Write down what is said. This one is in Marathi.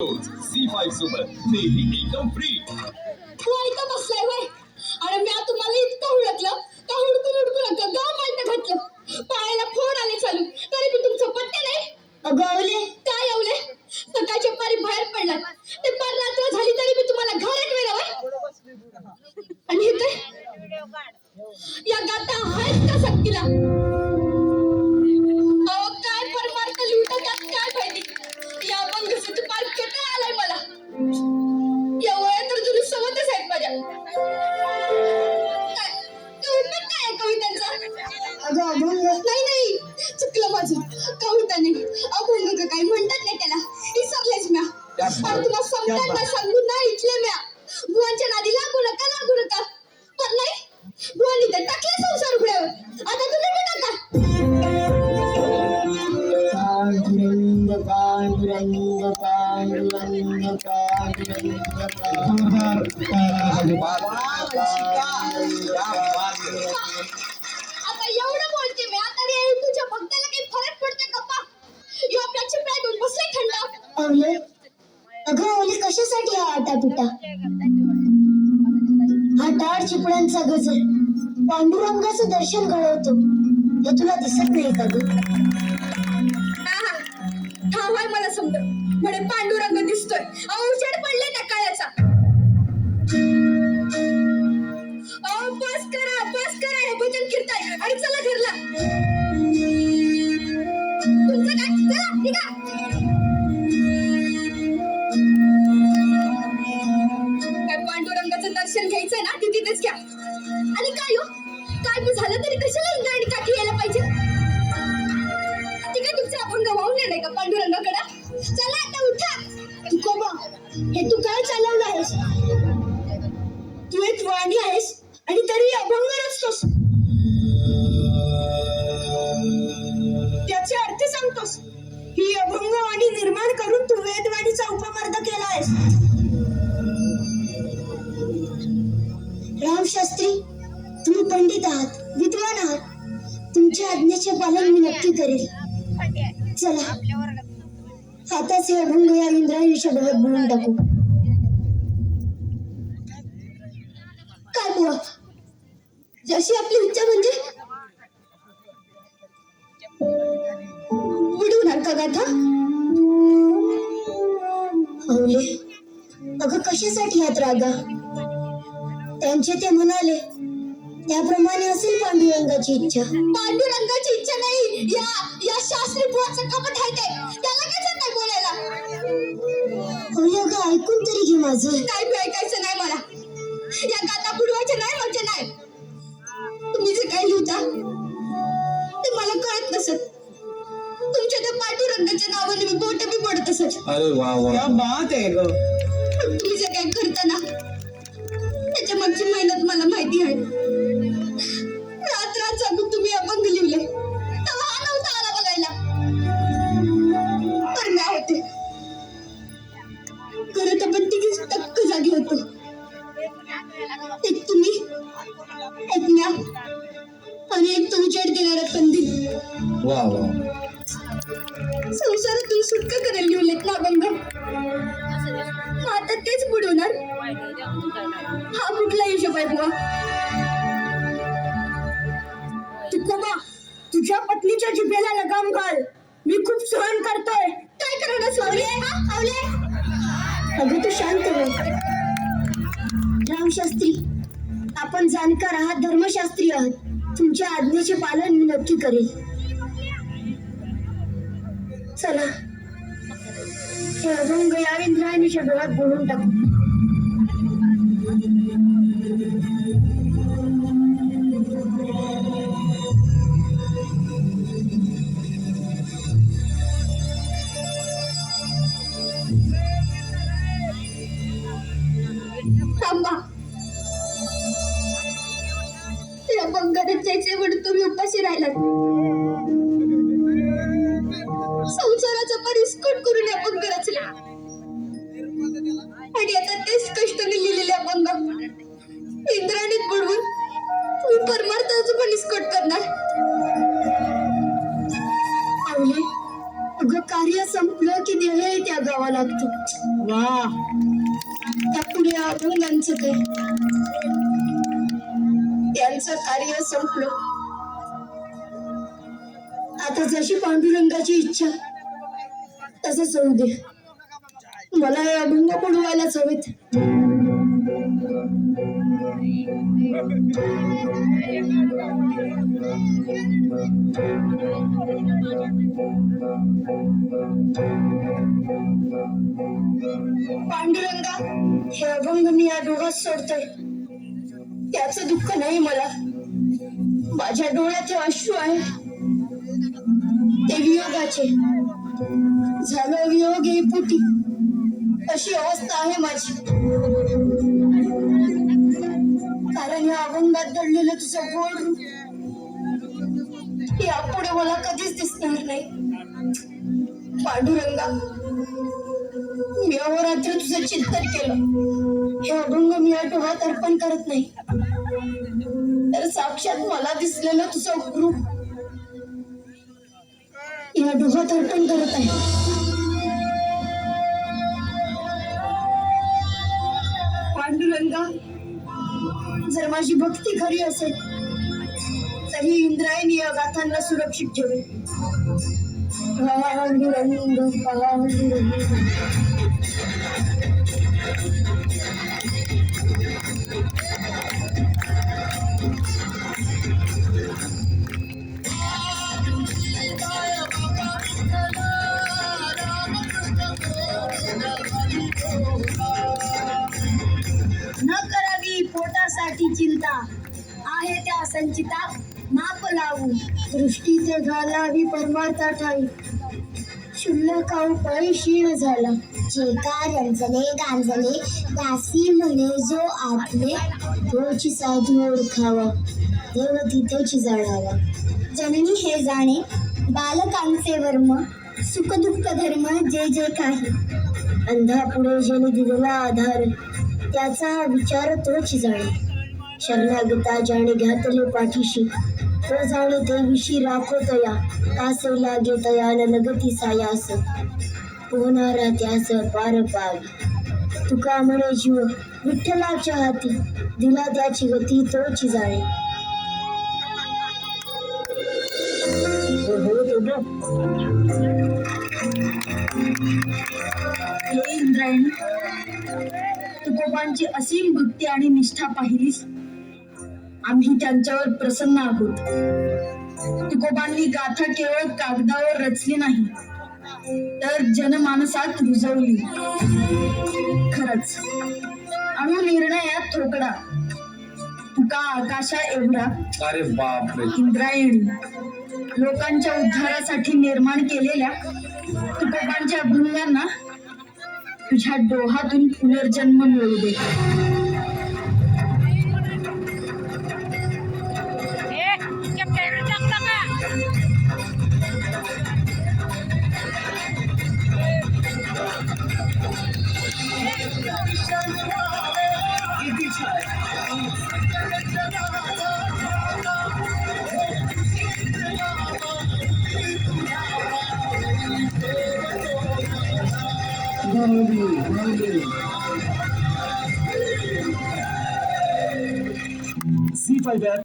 सी फाईव्ह सोबत नेहमी एकदम फ्री तू ऐकत बसलाय होय? आणि मी आता तुम्हाला इतकं हुडकलं का हुडकून हुडकून अगं गाव माहिती घातलं? पायाला फोड आले चालू तरी मी तुमचं पत्ते नाही. अगं आवले काय आवले सकाळच्या पारी बाहेर पडलात. ते पार रात्र झाली तरी मी तुम्हाला घरात वेळ होय. आणि हे या गाता आहेत का सक्तीला? आता एवढं बोलते मी. आता रे तुझ्या भक्ताला काही फरक पडतोय का पा? यो आपल्या चिपळ्या घेऊन बसलाय थंड. अवले अगं अवले कशासाठी हा आटापिटा हा टाळ चिपळ्यांचा गजर. पांडुरंगाचं दर्शन घडवतो. हे तुला दिसत नाही का ग? ठाव आहे मला समज म्हणे पांडुरंग दिसतोय. अहो उजेड पडले ना काळाचा करा हे आणि चला घरला तुमचं काय चला निघा. पांडुरंगाचं दर्शन घ्यायचंय ना? ते तिथेच घ्या. आणि काय हो? काय बी झालं तरी कशाला इंगा आणि काठी यायला पाहिजे? ते काय तुमचा अभंग वाहून नाही का पांडुरंगाकडं? चला आता उठा. तुकोबा हे तू काय चालवलं आहेस? तू एक वाणी आहेस आणि तरी अभंग रचतोस करतोस? ही अभंग वाणी निर्माण करून तू वेदवाणीचा उपमर्द केला आहेस राम शास्त्री तुम्ही पंडित आहात विद्वान आहात. तुमच्या आज्ञेचे पालन मी नक्की करेल. चला. आताच हे अभंग या इंद्रायणीच्या डोळ्यात बोलून टाकू. काय बुवा? जशी आपली इच्छा म्हणजे बुडवणार का गाथा? अवले अगं कशासाठी हात रागा? त्यांचे ते म्हणाले त्याप्रमाणे असेल पांडुरंगाची इच्छा. पांडुरंगाची इच्छा नाही. या या शास्त्री बुवाचं कपट आहे ते. त्याला काय नाही बोलायला? अवले अगं ऐकून तरी घे माझं. काय ऐकायचं अरे वा वा. क्या बात है ग. पण तुम्ही जे काही करता ना त्याच्या मागची मेहनत मला माहिती आहे. रात रात जागून तुम्ही अभंग लिहिले तेव्हा हा नव्हता आला बघायला तर म्या होते खरं तर पण तिघीच टक्क जागी होतो. एक तुम्ही एक म्या आणि एक तो उजेड देणारा कंदील. वा वा. संसारातून सुटका करायला लिहिलेत ना अभंग मग आता तेच बुडवणार. हा कुठला हिशोब आहे बुवा? तुकोबा तुझ्या पत्नीच्या जिभेला लगाम घाल. मी खूप सहन करतोय. काय करणार सावले आवले. अगं तू शांत रामशास्त्री आपण जाणकार आहात धर्मशास्त्री आहात. तुमच्या आज्ञेचे पालन मी नक्की करेल. चला. हे अभंग या इंद्रायणीच्या डोळ्यात बोलून टाकू थांबा. या बंगारात जायचे म्हणून तुम्ही उपाशी राहिलात. कष्टाने लिहिलेले अभंग इंद्राणीत बुडवून तुम्ही परमार्थाचं पण इस्कट करणार. आवले अगं कार्य संपलं की देह त्यागावं लागतं. वा. त्या पुढे अभंगांचं काय? त्यांचं कार्य संपलं. आता जशी पांडुरंगाची इच्छा तसं सोडू दे. मला हे अभंग पडवायलाच हवेत पांडुरंगा हे अभंग मी या डोळ्यात सोडतोय. त्याचं दुःख नाही मला. माझ्या डोळ्यात अश्रू आहे ते वियोगाचे. झालं वियोग हे पुटी. अशी अवस्था आहे माझी? कारण या अभंगात दडलेलं तुझं गोड रूप यापुढे मला कधीच दिसणार नाही. पांडुरंगा मी अहोरात्र तुझं चिंतन केलं. हे अभंग मी या डोहात अर्पण करत नाही. तर साक्षात मला दिसलेलं तुझं गुरु या डोहात अर्पण करत आहे. गंगा. जर माझी भक्ती खरी असेल तर ही इंद्रायणी या गाथांना सुरक्षित ठेवेल पांडुरंग पांडुरंग संचिता माप लावू सृष्टीचे ते घालावी परमार्था ठाई. शुल्लक पायी क्षीण झाला. जे का रंजले गांजले दासी म्हणे जो आतले तोची साधू ओळखावा. देव तिथेची जाणावा जननी हे जाणे बालकांचे वर्म सुखदुःख धर्म जे जे काही. अंधा पुढे जेने दिलेला आधार त्याचा विचार तोच जाणे. शरणागता जाणे घातले पाठीशी. तो जाणे देवीशी राखो तया कासे लागे तया लगती सायास. पोहणारा त्यास पार पाग तुका म्हणे जीव विठ्ठलाच्या हाती दिला त्याची गती तोच जाणे. हे इंद्रायणी तुकोबांची असीम भक्ती आणि निष्ठा पाहिलीस? आम्ही त्यांच्यावर प्रसन्न आहोत. तुकोबांनी गाथा केवळ कागदावर रचली नाही तर जनमानसात रुजवली. खरंच अणु निर्णयात थोकडा तुका आकाशा एवढा. अरे बापरे. इंद्रायणी लोकांच्या उद्धारासाठी निर्माण केलेल्या तुकोबांच्या अभंगांना तुझ्या डोहातून पुनर्जन्म मिळू दे. Hallelujah. Hallelujah. See if I bet.